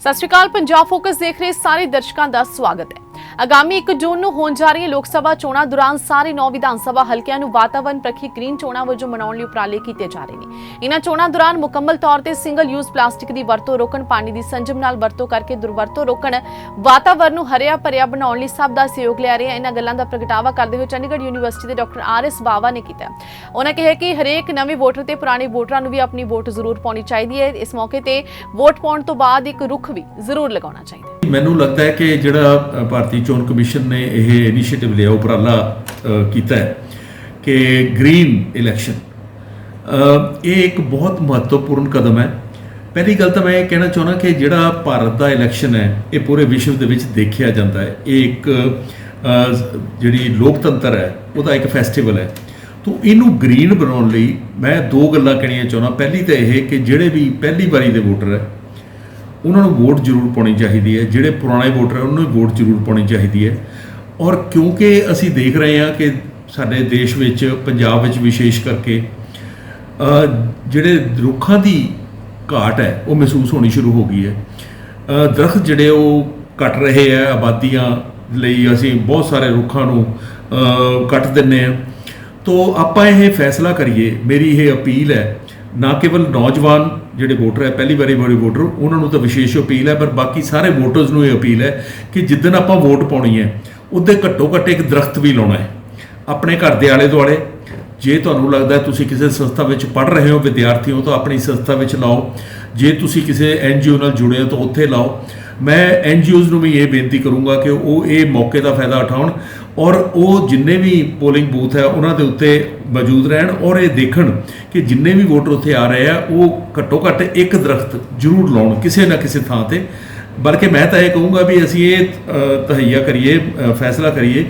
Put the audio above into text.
ਸਤਿ ਸ਼੍ਰੀ ਅਕਾਲ ਪੰਜਾਬ ਫੋਕਸ ਦੇਖ ਰਹੇ ਸਾਰੇ ਦਰਸ਼ਕਾਂ ਦਾ ਸਵਾਗਤ ਹੈ। ਆਗਾਮੀ 1 ਜੂਨ ਨੂੰ ਹੋਣ ਜਾ ਰਹੀਆਂ ਲੋਕ ਸਭਾ ਚੋਣਾਂ ਦੌਰਾਨ ਸਾਰੇ ਨੌ ਵਿਧਾਨ ਸਭਾ ਹਲਕਿਆਂ ਨੂੰ ਵਾਤਾਵਰਣ ਪ੍ਰਖੀ ਗ੍ਰੀਨ ਚੋਣਾਂ ਵਜੋਂ ਮਨਾਉਣ ਲਈ ਉਪਰਾਲੇ ਕੀਤੇ ਜਾ ਰਹੇ ਨੇ। ਇਹਨਾਂ ਚੋਣਾਂ ਦੌਰਾਨ ਮੁਕੰਮਲ ਤੌਰ ਤੇ ਸਿੰਗਲ ਯੂਜ਼ ਪਲਾਸਟਿਕ ਦੀ ਵਰਤੋਂ ਰੋਕਣ, ਪਾਣੀ ਦੀ ਸੰਜਮ ਨਾਲ ਵਰਤੋਂ ਕਰਕੇ ਦੁਰਵਰਤੋਂ ਰੋਕਣ ਵਾਤਾਵਰਣ ਨੂੰ ਹਰਿਆ ਭਰਿਆ ਬਣਾਉਣ ਲਈ ਸਭ ਦਾ ਸਹਿਯੋਗ ਲੈ ਰਹੇ। ਇਹਨਾਂ ਗੱਲਾਂ ਦਾ ਪ੍ਰਗਟਾਵਾ ਕਰਦੇ ਹੋਏ ਚੰਡੀਗੜ੍ਹ ਯੂਨੀਵਰਸਿਟੀ ਦੇ ਡਾਕਟਰ ਆਰ ਐਸ ਬਾਵਾ ਨੇ ਕੀਤਾ। ਉਹਨਾਂ ਕਿਹਾ ਕਿ ਹਰੇਕ ਨਵੇਂ ਵੋਟਰ ਤੇ ਪੁਰਾਣੇ ਵੋਟਰਾਂ ਨੂੰ ਵੀ ਆਪਣੀ ਵੋਟ ਜ਼ਰੂਰ ਪਾਉਣੀ ਚਾਹੀਦੀ ਹੈ। ਇਸ ਮੌਕੇ ਤੇ ਵੋਟ ਪਾਉਣ ਤੋਂ ਬਾਅਦ ਇੱਕ ਰੁੱਖ ਵੀ ਜ਼ਰੂਰ ਲਗਾਉਣਾ ਚਾਹੀਦਾ ਮੈਨੂੰ ਲੱਗਦਾ ਹੈ ਕਿ ਜਿਹੜਾ ਭਾਰਤੀ ਚੋਣ ਕਮਿਸ਼ਨ ਨੇ ਇਹ ਇਨੀਸ਼ੀਏਟਿਵ ਲਿਆ, ਉਪਰਾਲਾ ਕੀਤਾ ਹੈ ਕਿ ਗ੍ਰੀਨ ਇਲੈਕਸ਼ਨ। ਇਹ ਇੱਕ ਬਹੁਤ ਮਹੱਤਵਪੂਰਨ ਕਦਮ ਹੈ। ਪਹਿਲੀ ਗੱਲ ਤਾਂ ਮੈਂ ਇਹ ਕਹਿਣਾ ਚਾਹੁੰਦਾ ਕਿ ਜਿਹੜਾ ਭਾਰਤ ਦਾ ਇਲੈਕਸ਼ਨ ਹੈ, ਇਹ ਪੂਰੇ ਵਿਸ਼ਵ ਦੇ ਵਿੱਚ ਦੇਖਿਆ ਜਾਂਦਾ ਹੈ। ਇਹ ਇੱਕ ਜਿਹੜੀ ਲੋਕਤੰਤਰ ਹੈ, ਉਹਦਾ ਇੱਕ ਫੈਸਟੀਵਲ ਹੈ। ਤੋ ਇਹਨੂੰ ਗ੍ਰੀਨ ਬਣਾਉਣ ਲਈ ਮੈਂ ਦੋ ਗੱਲਾਂ ਕਹਿਣੀਆਂ ਚਾਹੁੰਦਾ। ਪਹਿਲੀ ਤਾਂ ਇਹ ਕਿ ਜਿਹੜੇ ਵੀ ਪਹਿਲੀ ਵਾਰੀ ਦੇ ਵੋਟਰ ਹੈ ਉਹਨਾਂ ਨੂੰ ਵੋਟ ਜ਼ਰੂਰ ਪਾਉਣੀ ਚਾਹੀਦੀ ਹੈ ਜਿਹੜੇ ਪੁਰਾਣੇ ਵੋਟਰ ਹੈ ਉਹਨਾਂ ਨੂੰ ਵੋਟ ਜ਼ਰੂਰ ਪਾਉਣੀ ਚਾਹੀਦੀ ਹੈ। ਔਰ ਕਿਉਂਕਿ ਅਸੀਂ ਦੇਖ ਰਹੇ ਹਾਂ ਕਿ ਸਾਡੇ ਦੇਸ਼ ਵਿੱਚ ਪੰਜਾਬ ਵਿੱਚ ਵਿਸ਼ੇਸ਼ ਕਰਕੇ ਜਿਹੜੇ ਰੁੱਖਾਂ ਦੀ ਘਾਟ ਹੈ ਉਹ ਮਹਿਸੂਸ ਹੋਣੀ ਸ਼ੁਰੂ ਹੋ ਗਈ ਹੈ। ਅ, ਦਰਖਤ ਜਿਹੜੇ ਉਹ ਕੱਟ ਰਹੇ ਆ ਆਬਾਦੀਆਂ ਲਈ ਅਸੀਂ ਬਹੁਤ ਸਾਰੇ ਰੁੱਖਾਂ ਨੂੰ ਕੱਟ ਦਿੰਨੇ ਆ ਤੋ ਆਪਾਂ ਇਹ ਫੈਸਲਾ ਕਰੀਏ ਮੇਰੀ ਇਹ ਅਪੀਲ ਹੈ ਨਾ ਕੇਵਲ ਨੌਜਵਾਨ ਜਿਹੜੇ ਵੋਟਰ ਹੈ, ਪਹਿਲੀ ਵਾਰੀ ਵਾਰੀ ਵੋਟਰ, ਉਹਨਾਂ ਨੂੰ ਤਾਂ ਵਿਸ਼ੇਸ਼ ਅਪੀਲ ਹੈ, ਪਰ ਬਾਕੀ ਸਾਰੇ ਵੋਟਰਸ ਨੂੰ ਇਹ ਅਪੀਲ ਹੈ ਕਿ ਜਿੱਦਣ ਆਪਾਂ ਵੋਟ ਪਾਉਣੀ ਹੈ, ਉਹਦੇ ਘੱਟੋ ਘੱਟ ਇੱਕ ਦਰਖਤ ਵੀ ਲਾਉਣਾ ਹੈ। ਆਪਣੇ ਘਰ ਦੇ ਆਲੇ ਦੁਆਲੇ, ਜੇ ਤੁਹਾਨੂੰ ਲੱਗਦਾ ਤੁਸੀਂ ਕਿਸੇ ਸੰਸਥਾ ਵਿੱਚ ਪੜ੍ਹ ਰਹੇ ਹੋ, ਵਿਦਿਆਰਥੀ ਹੋ, ਤਾਂ ਆਪਣੀ ਸੰਸਥਾ ਵਿੱਚ ਲਾਓ। ਜੇ ਤੁਸੀਂ ਕਿਸੇ ਐਨਜੀਓ ਨਾਲ ਜੁੜੇ ਹੋ, ਤਾਂ ਉੱਥੇ ਲਾਓ। ਮੈਂ ਐਨਜੀਓਜ਼ ਨੂੰ ਵੀ ਇਹ ਬੇਨਤੀ ਕਰੂੰਗਾ ਕਿ ਉਹ ਇਹ ਮੌਕੇ ਦਾ ਫਾਇਦਾ ਉਠਾਉਣ ਔਰ ਉਹ ਜਿੰਨੇ ਵੀ ਪੋਲਿੰਗ ਬੂਥ ਹੈ ਉਹਨਾਂ ਦੇ ਉੱਤੇ ਮੌਜੂਦ ਰਹਿਣ ਔਰ ਇਹ ਦੇਖਣ ਕਿ ਜਿੰਨੇ ਵੀ ਵੋਟਰ ਉੱਥੇ ਆ ਰਹੇ ਆ ਉਹ ਘੱਟੋ ਘੱਟ ਇੱਕ ਦਰਖਤ ਜ਼ਰੂਰ ਲਾਉਣ ਕਿਸੇ ਨਾ ਕਿਸੇ ਥਾਂ ਤੇ। ਬਲਕਿ ਮੈਂ ਤਾਂ ਇਹ ਕਹੂੰਗਾ ਵੀ ਅਸੀਂ ਇਹ ਅ, ਤਹਈਆ ਕਰੀਏ ਫੈਸਲਾ ਕਰੀਏ